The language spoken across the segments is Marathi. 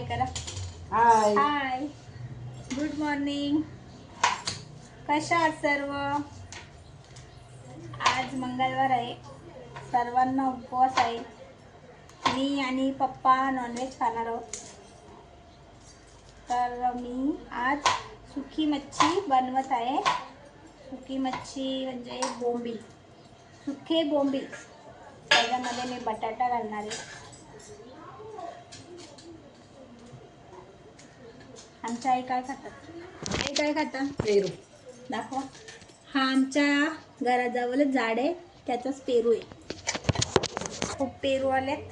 हाय करा. हाय हाय गुड मॉर्निंग कशा आहात सर्व? आज मंगळवार आहे. सर्वांना उपवास आहे. मी आणि पप्पा नॉनव्हेज खाणार आहोत. तर मी आज सुकी मच्छी बनवत आहे. सुकी मच्छी म्हणजे बोंबील. सुके बोंबील. त्याच्यामध्ये मी बटाटा घालणार आहे. आमच्या आई काय खातात? आई काय खाता? पेरू. दाखवा. हा आमच्या घराजवळच झाड आहे त्याचाच पेरू आहे. खूप पेरू आलेत.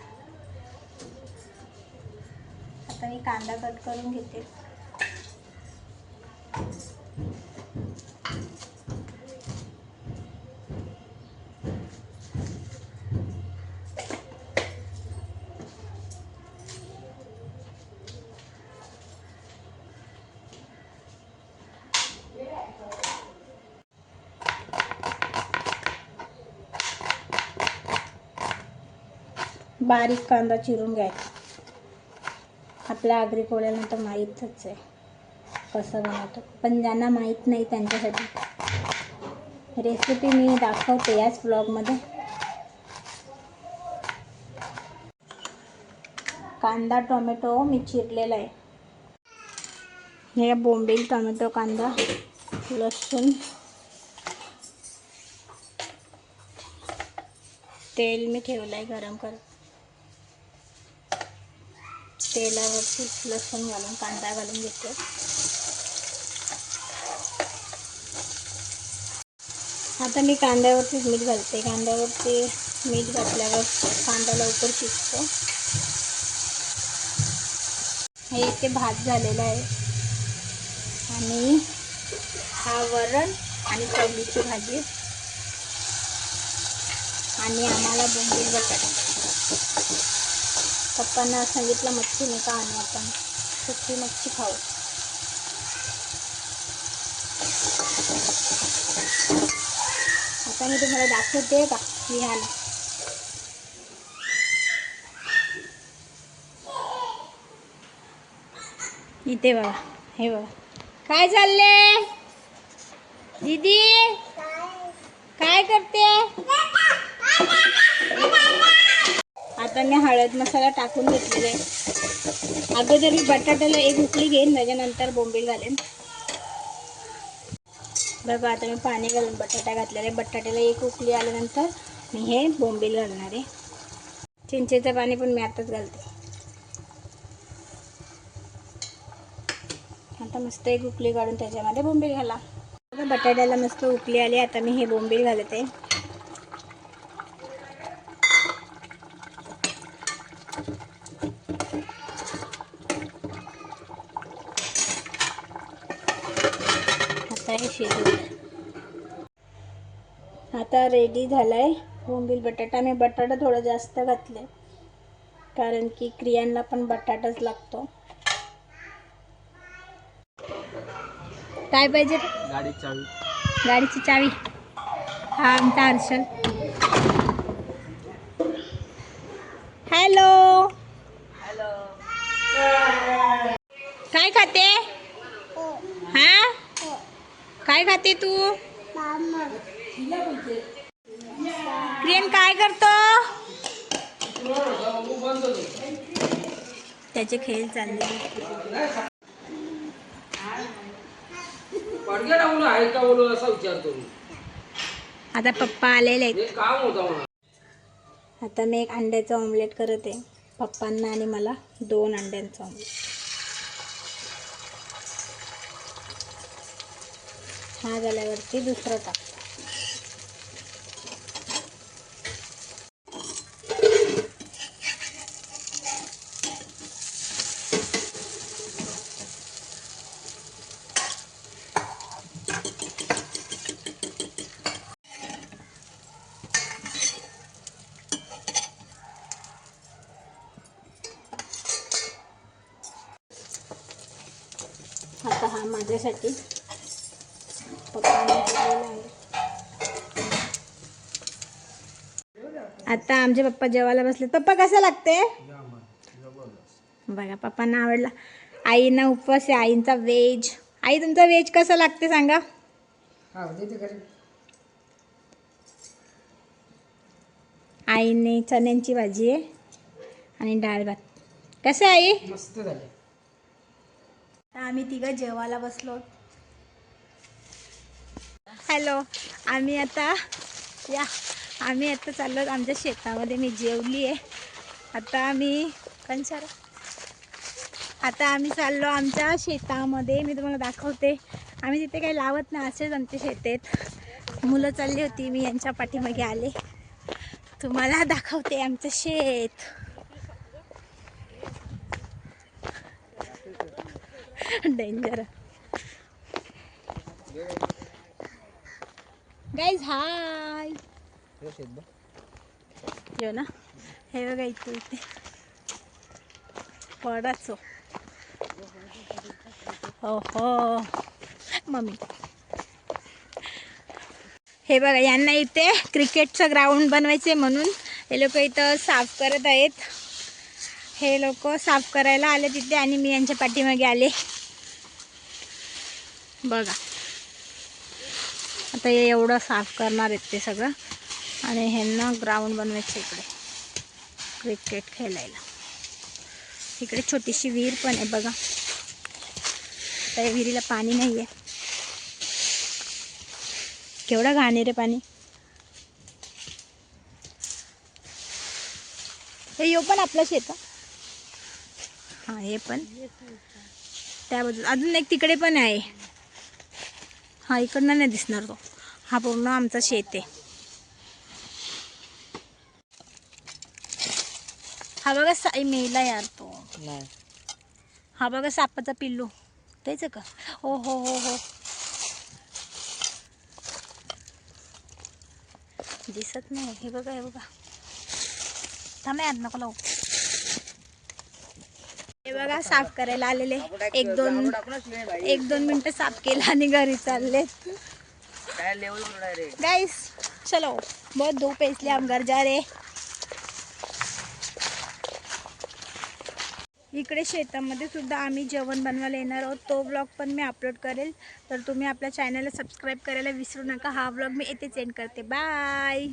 आता मी कांदा कट करून घेते. बारीक कांदा चिरून घ्यायचा. आपल्या आगरी कोळ्याला तर माहीतच आहे कसं बनवतो. पण ज्यांना माहीत नाही त्यांच्यासाठी. रेसिपी मी दाखवते याच ब्लॉगमध्ये कांदा टोमॅटो मी चिरलेला आहे. हे बोंबील टोमॅटो कांदा लसूण तेल मी ठेवलं आहे गरम करत. तेलावरती लसूण घालून कांदा घालून घेते. आता मी कांद्यावरतीच मीठ घालते. कांद्यावरती मीठ घातल्यावर कांदा लवकर शिजतो. हे इथे भात झालेला आहे. आणि हा वरण आणि चवलीची भाजी. आणि आम्हाला बोंबील बटाटा. पप्पांना सांगितलं मच्छी नाही का आणू आपण. सुकी मच्छी खाऊ. आता मी तुम्हाला दाखवते का विहान इथे बघा हे बघा. काय चालले दीदी काय करते आता मी हळद मसाला टाकून घेतलेला आहे. अगोदर मी बटाट्याला एक उकळी घेईन त्याच्यानंतर बोंबील घालेन. बघा आता मी पाणी घालून बटाटा घातलेला आहे. बटाट्याला एक उकळी आल्यानंतर मी हे बोंबील घालणार आहे. चिंचेचं पाणी पण मी आताच घालते. आता मस्त एक उकळी काढून त्याच्यामध्ये बोंबील घाला. बटाट्याला मस्त उकळी आली. आता मी हे बोंबील घालते. आहे हे शिजू आता रेडी झालाय. बोंबील बटाटा. मी बटाटा थोडा जास्त घातले कारण की क्रियांना पण बटाटाच लागतो. काय पाहिजे? गाडी चावी. गाडीची चावी. हा आमचा हर्षल. हॅलो. काय खाते? हा? काय खाते तू? क्रियन काय करतो? त्याचे खेळ चालले. आता पप्पा आलेले आहेत. आता मी एक अंड्याचं ऑमलेट करत. आहे पप्पांना आणि मला दोन अंड्यांचं ऑमलेट हा झाल्यावरती दुसरं टाक. आता हा माझ्यासाठी आता आमचे पप्पा जेवायला बसले. पप्पा कसं लागते? बघा पप्पांना आवडला. आईना उपवास आहे आईंचा व्हेज. आई तुमचा व्हेज कसं लागते सांगा? आईने चण्यांची भाजी आहे आणि डाळ भात. कसं आहे मस्त झाले. आम्ही तिघं जेवायला बसलो. हॅलो आम्ही आता या आम्ही आता चाललो आमच्या शेतामध्ये. मी जेवली आहे. आता आम्ही कंसार. आता आम्ही चाललो आमच्या शेतामध्ये. मी तुम्हाला दाखवते. आम्ही तिथे काही लावत नाही असेच आमच्या शेतात. मुलं चालली होती मी यांच्या पाठीमागे आले. तुम्हाला दाखवते आमचं शेत. डेंजर गाईज हाय यो ना. हे बघा इथे इथे. पडाचो हो हो मम्मी. हे बघा यांना इथे क्रिकेटचं ग्राउंड बनवायचे म्हणून. हे लोक इथं साफ करत आहेत. हे लोक साफ करायला आले तिथे आणि मी यांच्या पाठीमागे आले. बघा. आता हे एवढं साफ करणार आहेत ते सगळं. आणि ह्यांना ग्राउंड बनवायचं इकडे. क्रिकेट खेळायला. इकडे छोटीशी विहीर पण आहे बघा. त्या विहिरीला पाणी नाही आहे केवढं घाणे रे पाणी. हे यो पण आपलं शेत. हां हे पण. त्या बाजूला. अजून एक तिकडे पण आहे. हा इकडनं नाही दिसणार तो. हा पूर्ण आमचा शेत आहे. हा बघा साई मेला यार तो. हा बघा सापाचा पिल्लू. तेच का? हो हो हो हो. दिसत नाही. हे बघा हे बघा. थांबे आत नको लावू. बघा साफ करायला आलेले. एक दोन एक दोन मिनिटं साफ केलं आणि घरी चालले. गाईस चलो बहुत धूप है इसलिए हम घर जा रहे इकडे शेतामध्ये सुद्धा आम्ही जेवण बनवायला येणार आहोत. तो ब्लॉग पण मी अपलोड करेल. तर तुम्ही आपल्या चॅनलला सबस्क्राईब करायला विसरू नका. हा ब्लॉग मी येथेच एंड करते. बाय